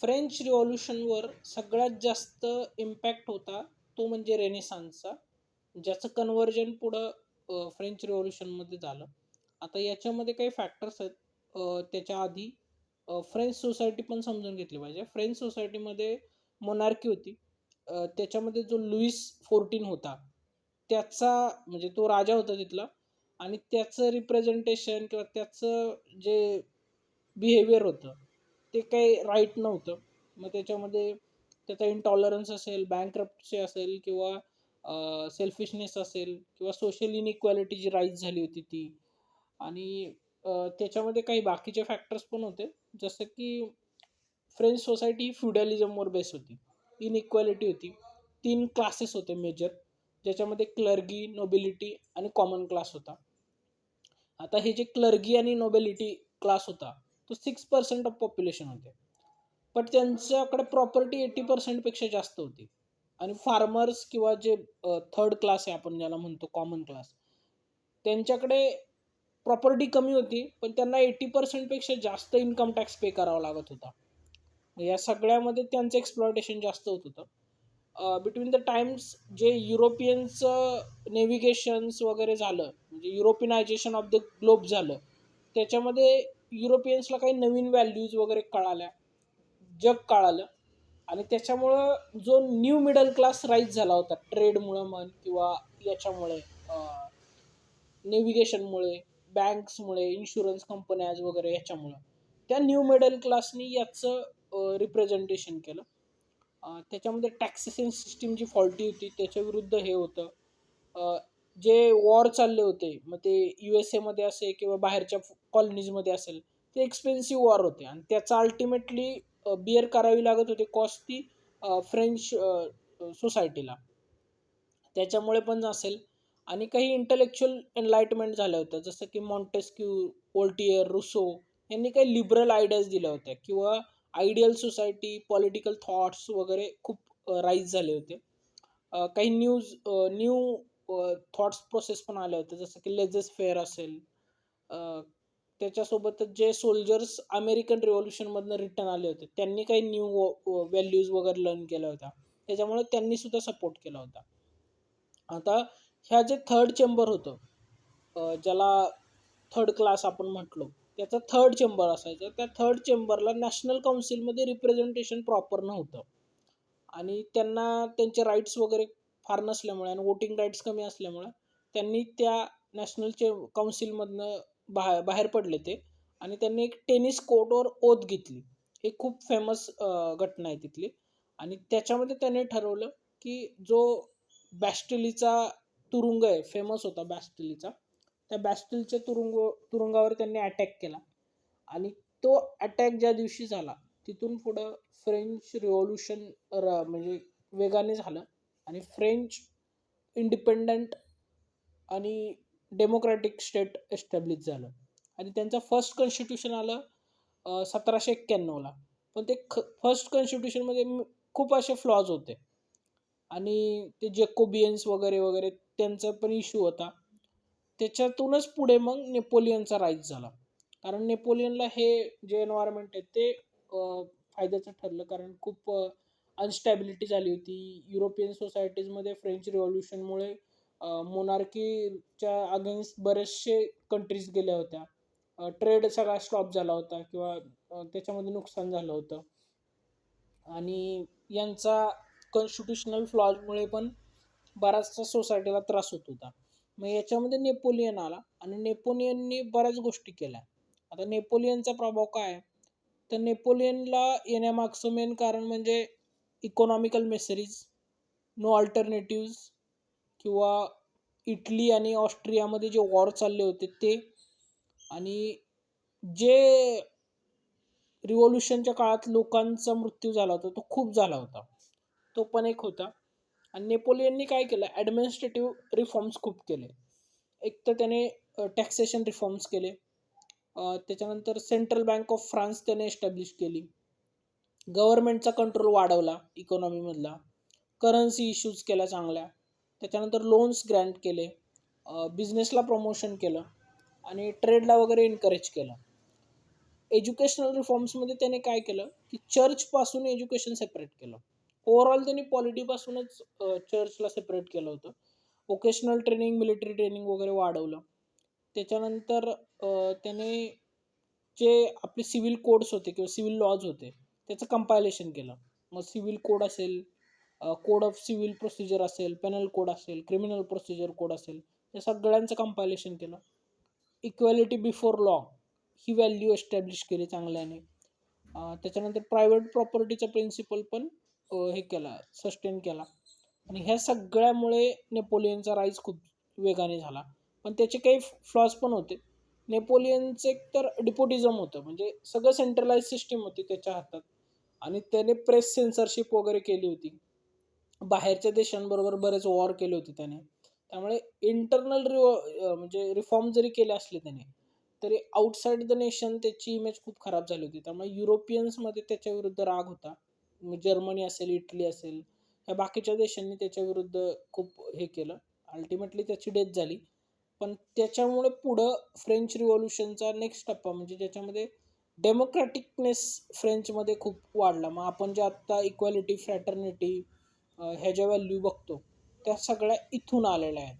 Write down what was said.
French रिव्हॉल्युशनवर सगळ्यात जास्त impact होता तो म्हणजे रेनेसान्सचा ज्याचं कन्व्हर्जन पुढं फ्रेंच रिव्हॉल्युशनमध्ये झालं. आता याच्यामध्ये काही फॅक्टर्स आहेत. त्याच्या आधी फ्रेंच सोसायटी पण समजून घेतली पाहिजे. फ्रेंच सोसायटीमध्ये मोनार्की होती. त्याच्यामध्ये जो लुईस फोर्टीन होता त्याचा म्हणजे तो राजा होता तिथला आणि त्याचं रिप्रेझेंटेशन किंवा त्याचं जे बिहेवियर होतं ते काही राईट नव्हतं. मग त्याच्यामध्ये त्याचा इंटॉलरन्स असेल बँकरप्टसी असेल किंवा सेल्फिशनेस असेल किंवा सोशल इनइक्वॅलिटी जी राईज झाली होती ती. आणि त्याच्यामध्ये काही बाकीचे फॅक्टर्स पण होते. जसं की फ्रेंच सोसायटी ही फ्युडॅलिझमवर बेस होती. इनइक्वॅलिटी होती. तीन क्लासेस होते मेजर ज्याच्यामध्ये क्लर्गी नोबिलिटी आणि कॉमन क्लास होता. आता हे जे क्लर्गी आणि नोबिलिटी क्लास होता तो सिक्स पर्सेंट ऑफ पॉप्युलेशन होते. पण त्यांच्याकडे प्रॉपर्टी एटी पर्सेंटपेक्षा जास्त होती. आणि फार्मर्स किंवा जे थर्ड क्लास आहे आपण ज्याला म्हणतो कॉमन क्लास त्यांच्याकडे प्रॉपर्टी कमी होती पण त्यांना एटी पर्सेंटपेक्षा जास्त इन्कम टॅक्स पे करावा लागत होता. या सगळ्यामध्ये त्यांचं एक्सप्लॉयटेशन जास्त होत होतं. बिटवीन द टाइम्स जे युरोपियनचं नेव्हिगेशन्स वगैरे झालं म्हणजे युरोपियनायझेशन ऑफ द ग्लोब झालं त्याच्यामध्ये युरोपियन्सला काही नवीन व्हॅल्यूज वगैरे कळाल्या. जग कळालं. आणि त्याच्यामुळं जो न्यू मिडल क्लास राईज झाला होता ट्रेडमुळं म्हण किंवा याच्यामुळे नेव्हिगेशनमुळे बँक्समुळे इन्शुरन्स कंपन्याज वगैरे ह्याच्यामुळं त्या न्यू मिडल क्लासनी याचं रिप्रेझेंटेशन केलं. त्याच्यामध्ये टॅक्सेशन सिस्टीम जी फॉल्टी होती त्याच्या विरुद्ध हे होतं. जे वॉर चालले होते मग ते यू एस एमध्ये असेल किंवा बाहेरच्या कॉलनीजमध्ये असेल ते एक्सपेन्सिव्ह वॉर होते. आणि त्याचा अल्टिमेटली बिअर करावी लागत होते कॉस्ट ती फ्रेंच सोसायटीला त्याच्यामुळे पण असेल. आणि काही इंटलेक्च्युअल एनलाइटमेंट झाल्या होत्या जसं की मॉन्टेस्क्यू ओल्टियर रुसो यांनी काही लिबरल आयडियाज दिल्या होत्या किंवा आयडियल सोसायटी पॉलिटिकल थॉट्स वगैरे खूप राईज झाले होते. काही न्यूज न्यू थॉट्स प्रोसेस पण आल्या होत्या. जसं की लेजेस फेअर असेल त्याच्यासोबतच जे सोल्जर्स अमेरिकन रिव्हॉल्युशनमधनं रिटर्न आले होते त्यांनी काही न्यू व्हॅल्यूज वगैरे लर्न केल्या होत्या. त्याच्यामुळे त्यांनी सुद्धा सपोर्ट केला होता. आता ह्या जे थर्ड चेंबर होतं ज्याला थर्ड क्लास आपण म्हटलो त्याचा थर्ड चेंबर असायचा. त्या थर्ड चेंबरला नॅशनल काउन्सिलमध्ये रिप्रेझेंटेशन प्रॉपर नव्हतं. आणि त्यांना त्यांचे राईट्स वगैरे फार नसल्यामुळे आणि वोटिंग राईट्स कमी असल्यामुळे त्यांनी त्या नॅशनलचे काउन्सिलमधनं बाहेर बाहेर पडले ते. आणि त्यांनी एक टेनिस कोर्टवर ओत घेतली. हे खूप फेमस घटना आहे तिथली. आणि त्याच्यामध्ये त्यांनी ठरवलं की जो बॅस्टिलीचा तुरुंग आहे फेमस होता बॅस्टिलीचा त्या बॅस्टिलच्या तुरुंग तुरुंगावर त्यांनी अटॅक केला. आणि तो अटॅक ज्या दिवशी झाला तिथून पुढं फ्रेंच रिव्हॉल्युशन म्हणजे वेगाने झालं. आणि फ्रेंच इंडिपेंडंट आणि डेमोक्रॅटिक स्टेट एस्टॅब्लिश झालं. आणि त्यांचं फर्स्ट कॉन्स्टिट्यूशन आलं सतराशे एक्क्याण्णवला पण ते ख फर्स्ट कॉन्स्टिट्यूशनमध्ये खूप असे फ्लॉज होते. आणि ते जेकोबियन्स वगैरे वगैरे त्यांचा पण इश्यू होता. त्याच्यातूनच पुढे मग नेपोलियनचा राईज झाला. कारण नेपोलियनला हे जे एन्व्हायरमेंट आहे ते फायद्याचं ठरलं. कारण खूप अनस्टॅबिलिटी झाली होती. युरोपियन सोसायटीजमध्ये फ्रेंच रिव्हॉल्युशनमुळे मोनार्कीच्या अगेन्स्ट बरेचसे कंट्रीज गेल्या होत्या. ट्रेड सगळा स्टॉप झाला होता किंवा त्याच्यामध्ये नुकसान झालं होतं. आणि यांचा कॉन्स्टिट्युशनल फ्लॉजमुळे पण बराचसा सोसायटीला त्रास होत होता. मग याच्यामध्ये नेपोलियन आला आणि नेपोलियननी बऱ्याच गोष्टी केल्या. आता नेपोलियनचा प्रभाव काय? आहे तर नेपोलियनला येण्यामागचं मेन कारण म्हणजे इकॉनॉमिकल मेसरीज नो अल्टरनेटिव्ज किंवा इटली आणि ऑस्ट्रियामध्ये जे वॉर चालले होते ते आणि जे रिव्होल्युशनच्या काळात लोकांचा मृत्यू झाला होता तो खूप झाला होता. तो पण एक होता. आणि नेपोलियननी काय केलं? ॲडमिनिस्ट्रेटिव्ह रिफॉर्म्स खूप केले. एक तर त्याने टॅक्सेशन रिफॉर्म्स केले. त्याच्यानंतर सेंट्रल बँक ऑफ फ्रान्स त्याने एस्टॅब्लिश केली. गव्हर्नमेंटचा कंट्रोल वाढवला इकॉनॉमीमधला करन्सी इश्यूज केल्या चांगल्या. त्याच्यानंतर लोन्स ग्रँट केले. बिझनेसला प्रमोशन केलं. आणि ट्रेडला वगैरे एनकरेज केलं. एज्युकेशनल रिफॉर्म्समध्ये त्याने काय केलं? की चर्चपासून एज्युकेशन सेपरेट केलं. ओव्हरऑल त्यांनी पॉलिटीपासूनच चर्चला सेपरेट केलं होतं. वोकेशनल ट्रेनिंग मिलिटरी ट्रेनिंग वगैरे वाढवलं. त्याच्यानंतर त्याने जे आपले सिव्हिल कोड्स होते किंवा सिव्हिल लॉज होते त्याचं कंपायलेशन केलं. मग सिव्हिल कोड असेल कोड ऑफ सिव्हिल प्रोसिजर असेल पेनल कोड असेल क्रिमिनल प्रोसिजर कोड असेल या सगळ्यांचं कंपायलेशन केलं. इक्वॅलिटी बिफोर लॉ ही व्हॅल्यू एस्टॅब्लिश केली चांगल्याने. त्याच्यानंतर प्रायव्हेट प्रॉपर्टीचा प्रिन्सिपल पण हे केला सस्टेन केला. आणि ह्या सगळ्यामुळे नेपोलियनचा राईज खूप वेगाने झाला. पण त्याचे काही फ्लॉज पण होते. नेपोलियनचं एक तर डिपोटिझम होतं. म्हणजे सगळं सेंट्रलाइज सिस्टीम होती त्याच्या हातात. आणि त्याने प्रेस सेन्सरशिप वगैरे केली होती. बाहेरच्या देशांबरोबर बरेच वॉर केले होते त्याने. त्यामुळे इंटरनल रिव म्हणजे रिफॉर्म जरी केले असले त्याने तरी आउटसाईड द नेशन त्याची इमेज खूप खराब झाली होती. त्यामुळे युरोपियन्समध्ये त्याच्या विरुद्ध राग होता. जर्मनी असेल इटली असेल ह्या बाकीच्या देशांनी त्याच्या विरुद्ध खूप हे केलं. अल्टिमेटली त्याची डेथ झाली. पण त्याच्यामुळे पुढं फ्रेंच रिव्हॉल्युशनचा नेक्स्ट टप्पा म्हणजे ज्याच्यामध्ये डेमोक्रॅटिकनेस फ्रेंचमध्ये खूप वाढला. मग आपण जे आत्ता इक्वॅलिटी फ्रॅटर्निटी ह्या ज्या व्हॅल्यू बघतो त्या सगळ्या इथून आलेल्या आहेत.